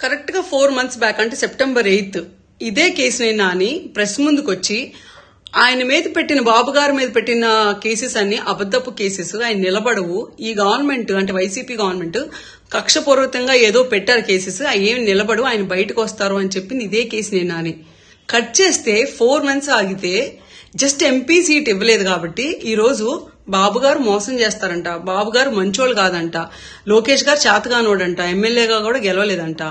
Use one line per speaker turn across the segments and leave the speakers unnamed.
కరెక్ట్గా four months back అంటే September eighth ఇదే కేసు నాని ప్రెస్ ముందుకు వచ్చి ఆయన మీద పెట్టిన బాబు గారి మీద పెట్టిన కేసెస్ అన్ని అబద్దపు కేసెస్ ఆయన నిలబడవు. ఈ గవర్నమెంట్ అంటే వైసీపీ గవర్నమెంట్ కక్షపూర్వకంగా ఏదో పెట్టారు కేసెస్ అవి ఏమి నిలబడు ఆయన బయటకు వస్తారు అని చెప్పింది ఇదే కేసు నేనా నాని. కట్ చేస్తే ఫోర్ మంత్స్ ఆగితే జస్ట్ ఎంపీ సీట్ ఇవ్వలేదు కాబట్టి ఈ రోజు బాబు గారు మోసం చేస్తారంట. బాబు గారు మంచోళ్ళు కాదంట. లోకేష్ గారు చేతగానోడంట. ఎమ్మెల్యేగా కూడా గెలవలేదంట.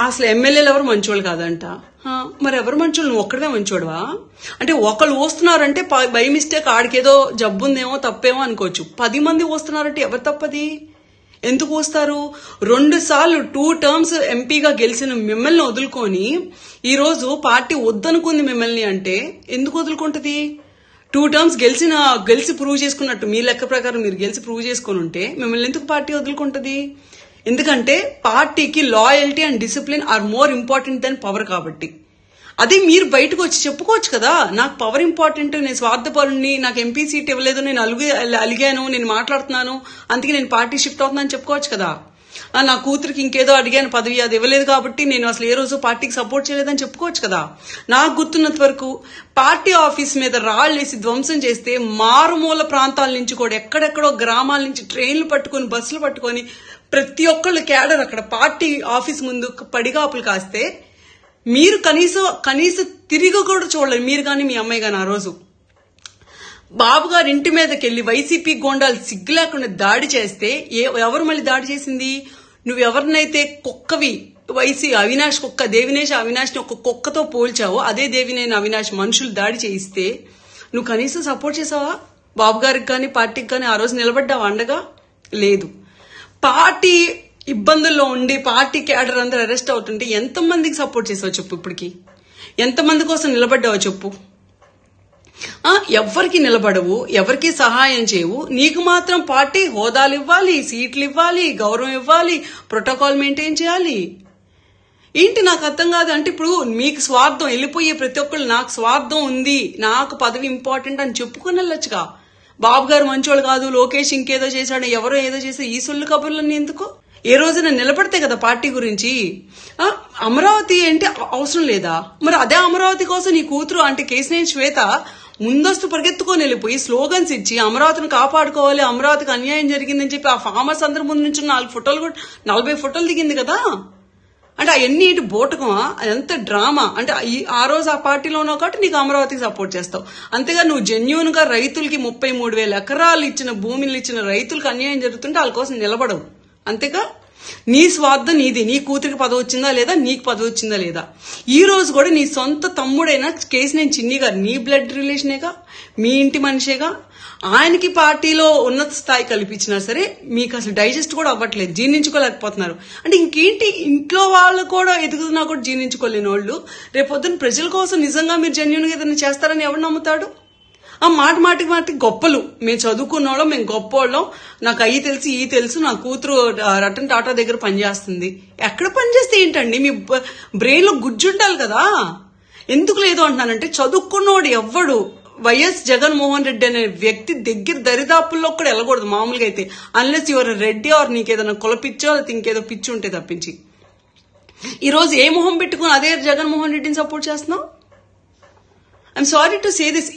అసలు ఎమ్మెల్యేలు ఎవరు మంచోళ్ళు కాదంట. మరి ఎవరు మంచోళ్ళు? నువ్వు ఒక్కడమే మంచోడువా? అంటే ఒకళ్ళు వస్తున్నారంటే బై మిస్టేక్ ఆడికేదో జబ్బు ఉందేమో తప్పేమో అనుకోవచ్చు. పది మంది వస్తున్నారంటే ఎవరు తప్పది? ఎందుకు వస్తారు? రెండు సార్లు టూ టర్మ్స్ ఎంపీగా గెలిచిన మిమ్మల్ని వదులుకొని ఈరోజు పార్టీ వద్దనుకుంది మిమ్మల్ని అంటే ఎందుకు వదులుకుంటుంది? టూ టర్మ్స్ గెలిచిన గెలిచి ప్రూవ్ చేసుకున్నట్టు మీ లెక్క ప్రకారం మీరు గెలిచి ప్రూవ్ చేసుకుని ఉంటే మిమ్మల్ని ఎందుకు పార్టీ వదులుకుంటుంది? ఎందుకంటే పార్టీకి loyalty and discipline are more important then power కాబట్టి. అదే మీరు బయటకు వచ్చి చెప్పుకోవచ్చు కదా నాకు పవర్ ఇంపార్టెంట్ నేను స్వార్థపరుణ్ణి నాకు ఎంపీ సీట్ ఇవ్వలేదు నేను అలుగు అలిగాను నేను మాట్లాడుతున్నాను అందుకే నేను పార్టీ షిఫ్ట్ అవుతున్నాను చెప్పుకోవచ్చు కదా. నా కూతురికి ఇంకేదో అడిగాను పదవి అది ఇవ్వలేదు కాబట్టి నేను అసలు ఏ రోజు పార్టీకి సపోర్ట్ చేయలేదని చెప్పుకోవచ్చు కదా. నాకు గుర్తున్నంత వరకు పార్టీ ఆఫీస్ మీద రాళ్ళేసి ధ్వంసం చేస్తే మారుమూల ప్రాంతాల నుంచి కూడా ఎక్కడెక్కడో గ్రామాల నుంచి ట్రైన్లు పట్టుకొని బస్సులు పట్టుకొని ప్రతి ఒక్కళ్ళు కేడర్ అక్కడ పార్టీ ఆఫీస్ ముందు పడిగాపులు కాస్తే మీరు కనీసం కనీసం తిరిగి కూడా చూడలేదు మీరు కానీ మీ అమ్మాయి కానీ ఆ రోజు. బాబు గారి ఇంటి మీదకి వెళ్ళి వైసీపీ గోండాలు సిగ్గు లేకుండా దాడి చేస్తే ఏ ఎవరు మళ్ళీ దాడి చేసింది? నువ్వు ఎవరినైతే కుక్కవి వైసీ అవినాష్ కుక్క దేవినేష్ అవినాష్ని ఒక కుక్కతో పోల్చావో అదే దేవినేని అవినాష్ మనుషులు దాడి చేయిస్తే నువ్వు కనీసం సపోర్ట్ చేసావా? బాబు గారికి కానీ పార్టీకి కానీ ఆ రోజు నిలబడ్డావా అండగా? లేదు. పార్టీ ఇబ్బందుల్లో ఉండి పార్టీ క్యాడర్ అందరూ అరెస్ట్ అవుతుంటే ఎంతమందికి సపోర్ట్ చేసావు చెప్పు ఇప్పటికి? ఎంతమంది కోసం నిలబడ్డావో చెప్పు? ఆ, ఎవ్వరికి నిలబడవు ఎవరికి సహాయం చేయవు. నీకు మాత్రం పార్టీ హోదాలు ఇవ్వాలి సీట్లు ఇవ్వాలి గౌరవం ఇవ్వాలి ప్రోటోకాల్ మెయింటైన్ చేయాలి. ఏంటి నాకు అర్థం కాదు? అంటే ఇప్పుడు మీకు స్వార్థం వెళ్ళిపోయే ప్రతి ఒక్కళ్ళు నాకు స్వార్థం ఉంది నాకు పదవి ఇంపార్టెంట్ అని చెప్పుకుని వెళ్ళొచ్చుగా. బాబు గారు మంచోళ్ళు కాదు లోకేష్ ఇంకేదో చేశాడు ఎవరో ఏదో చేసే ఈ సొల్లు కబుర్లన్నీ ఎందుకు? ఏ రోజున నిలబడితే కదా పార్టీ గురించి? అమరావతి అంటే అవసరం లేదా? మరి అదే అమరావతి కోసం నీ కూతురు అంటే కేసినేని శ్వేత ముందస్తు పరిగెత్తుకొని వెళ్ళిపోయి స్లోగన్స్ ఇచ్చి అమరావతిని కాపాడుకోవాలి అమరావతికి అన్యాయం జరిగిందని చెప్పి ఆ ఫార్మర్స్ అందరి ముందు నుంచి నాలుగు ఫోటోలు కూడా నలభై ఫోటోలు దిగింది కదా? అంటే అవన్నీ ఇటు బోటకమా? అదంతా డ్రామా? అంటే ఆ రోజు ఆ పార్టీలో ఉన్నావు కాబట్టి నీకు అమరావతికి సపోర్ట్ చేస్తావు. అంతేగా నువ్వు జెన్యున్గా రైతులకి ముప్పై మూడు వేల ఎకరాలు ఇచ్చిన భూమిని ఇచ్చిన రైతులకు అన్యాయం జరుగుతుంటే వాళ్ళ కోసం నిలబడవు. అంతేగా? నీ స్వార్థం నీది. నీ కూతురికి పదవి వచ్చిందా లేదా? నీకు పదవి వచ్చిందా లేదా? ఈ రోజు కూడా నీ సొంత తమ్ముడైన కేసు నేను చిన్ని గారు. నీ బ్లడ్ రిలేషనేగా మీ ఇంటి మనిషేగా? ఆయనకి పార్టీలో ఉన్నత స్థాయి కల్పించినా సరే మీకు అసలు డైజెస్ట్ కూడా అవ్వట్లేదు. జీర్ణించుకోలేకపోతున్నారు. అంటే ఇంకేంటి? ఇంట్లో వాళ్ళు కూడా ఎదుగుతున్నా కూడా జీర్ణించుకోలేని వాళ్ళు. రేపొద్దున ప్రజల కోసం నిజంగా మీరు జెన్యున్గా ఏదైనా చేస్తారని ఎవరు నమ్ముతాడు? ఆ మాట మాటికి మాటికి గొప్పలు. మేము చదువుకున్నోళ్ళం మేము గొప్పోళ్ళం. నాకు అయ్యి తెలుసు ఈ తెలుసు నా కూతురు రటన్ రతన్ టాటా దగ్గర పనిచేస్తుంది ఎక్కడ పనిచేస్తే ఏంటండి? మీ బ్రెయిన్లో గుజ్జు గుజ్జుండాలి కదా? ఎందుకు లేదు అంటున్నానంటే చదువుకున్నోడు ఎవ్వడు. వైఎస్ జగన్మోహన్ రెడ్డి అనే వ్యక్తి దగ్గర దరిదాపుల్లో కూడా వెళ్ళకూడదు మామూలుగా అయితే. అన్లెస్ యువర్ రెడ్డి ఆర్ నీకు ఏదైనా కులపిచ్చో లేకపోతే ఇంకేదో పిచ్చి ఉంటే తప్పించి. ఈరోజు ఏ మొహం పెట్టుకుని అదే జగన్మోహన్ రెడ్డిని సపోర్ట్ చేస్తున్నావు? I'm sorry to say this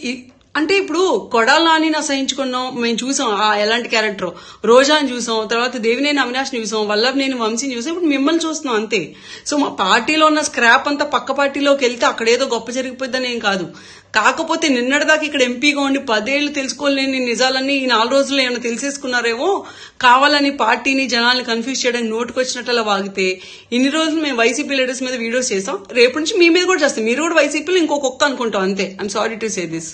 అంటే ఇప్పుడు కొడాలని నా సహించుకున్నాం మేము చూసాం ఆ ఎలాంటి క్యారెక్టర్ రోజాని చూసాం తర్వాత దేవినేని అవినాష్ని చూసాం వల్లభనేని వంశీని చూసాం ఇప్పుడు మిమ్మల్ని చూస్తున్నాం అంతే. సో మా పార్టీలో ఉన్న స్క్రాప్ అంతా పక్క పార్టీలోకి వెళ్తే అక్కడ ఏదో గొప్ప జరిగిపోద్దని ఏం కాదు. కాకపోతే నిన్నటిదాకా ఇక్కడ ఎంపీగా ఉండి పదేళ్ళు తెలుసుకోలేని నిజాలన్నీ ఈ నాలుగు రోజుల్లో ఏమైనా తెలిసేసుకున్నారేమో కావాలని పార్టీని జనాల్ని కన్ఫ్యూజ్ చేయడానికి నోటుకు వచ్చినట్టు వాగితే ఇన్ని రోజులు మేము వైసీపీ లీడర్స్ మీద వీడియోస్ చేసాం రేపు నుంచి మీ మీద కూడా చేస్తాం. మీరు కూడా వైసీపీలో ఇంకొక అనుకుంటాం అంతే. I'm sorry to say this